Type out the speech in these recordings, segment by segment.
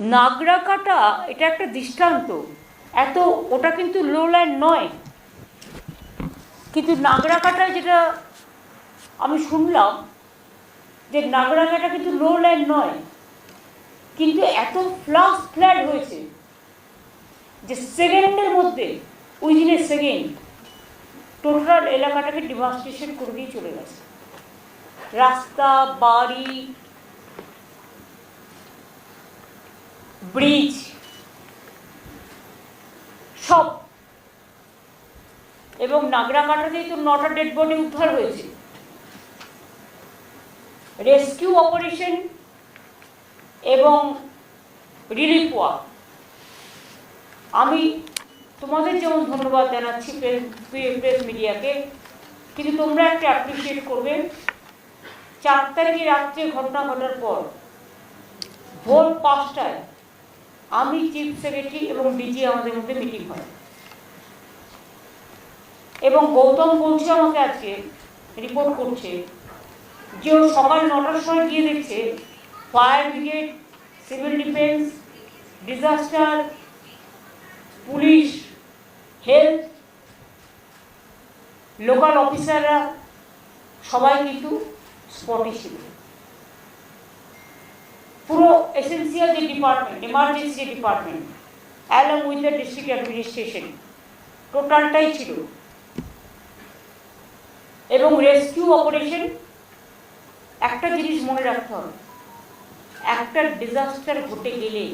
নাগরা কাটা এটা একটা দৃষ্টান্ত। এত, ওটা কিন্তু লো লাইন নয়। কিন্তু নাগরা কাটায় যেটা আমি শুনলাম, যে নাগরা কাটা কিন্তু লো লাইন নয়, কিন্তু এত ফ্লাস ফ্ল্যাট হয়েছে, যে সেকেন্ডের মধ্যে উইদিন এ সেকেন্ড টোটাল এলাকাটাকে ডিভাস্টেশন করে দিয়ে চলে গেছে। রাস্তা, বাড়ি ব্রিজ। সব। এবং নাগরাকাটাতেই তো নটা ডেড বডি উদ্ধার হয়েছে। রেস্কিউ অপারেশন এবং রিলিফ ওয়ার্ক আমি তোমাদের যেমন ধন্যবাদ জানাচ্ছি প্রেস মিডিয়াকে, কিন্তু তোমরা একটা অ্যাপ্রিসিয়েট করবে। চার তারিখে রাত্রে ঘটনা ঘটার পর, ভোর পাঁচটায় আমি চিফ সেক্রেটারি এবং ডিজি আমাদের মধ্যে মিটিং হয়। এবং গৌতম বলছে আমাকে আজকে রিপোর্ট করছে যে ও সকাল নটার সময় গিয়ে দেখছে fire brigade civil defence disaster police health local অফিসাররা সবাই কিন্তু স্পটে ছিল। পুরো এসেন্সিয়াল যে department emergency department along with the district administration টোটালটাই ছিল। এবং রেস্কিউ অপারেশন একটা জিনিস মনে রাখতে হবে, একটা ডিজাস্টার ঘটে গেলে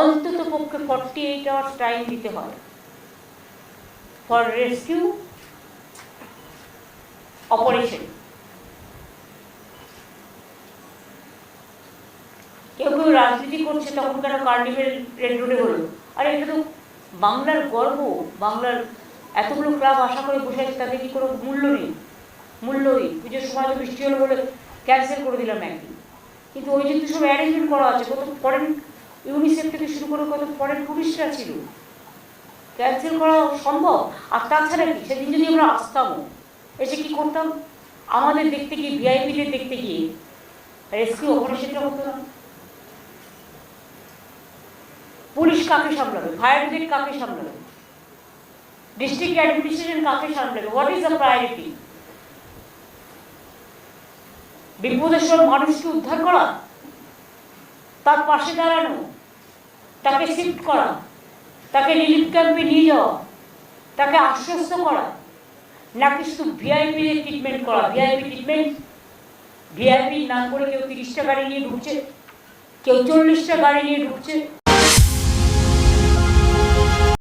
অন্তত পক্ষে ফর্টি এইট আওয়ার্স টাইম দিতে হয়। ফর রেস্কিউ অপারেশন কেউ কেউ রাজনীতি করছে, তখন কেন কার্নিভেল রেড রোডে হলো? আরে এটা তো বাংলার গর্ব, বাংলার এতগুলো ক্লাব আশা করে বসে আছে তাদের কি কোনো মূল্য নেই? মূল্যহীন পুজোর সময় তো বৃষ্টি হলো বলে ক্যান্সেল করে দিলাম একদিন। কিন্তু ওই কিন্তু সব অ্যারেঞ্জমেন্ট করা আছে, কত ফরেন ইউনিসেফ থেকে শুরু করে কত ফরেন টুরিস্টরা ছিল। ক্যান্সেল করা সম্ভব? আর তাছাড়া কি? সেদিন যদি আমরা আসতামও এসে কি করতাম? আমাদের দেখতে গিয়ে ভিআইপিদের দেখতে গিয়ে রেস্কিউ অপারেশনটা হতো না পুলিশ কাকে সামলাবে? ফায়ার ব্রিগেড কাকে সামলাবে? ডিস্ট্রিক্ট অ্যাডমিনিস্ট্রেশন কাকে সামলাবে? হোয়াট ইজ দ্য প্রায়োরিটি বিপদের সময় মানুষকে উদ্ধার করা, তার পাশে দাঁড়ানো, তাকে শিফট করা, তাকে রিলিফ ক্যাম্পে নিয়ে যাওয়া, তাকে আশ্বস্ত করা, নাকি শুধু ভিআইপি ট্রিটমেন্ট করা? ভিআইপি ট্রিটমেন্ট ভিআইপি নাম করে কেউ তিরিশটা গাড়ি নিয়ে ঢুকছে, কেউ চল্লিশটা গাড়ি নিয়ে ঢুকছে।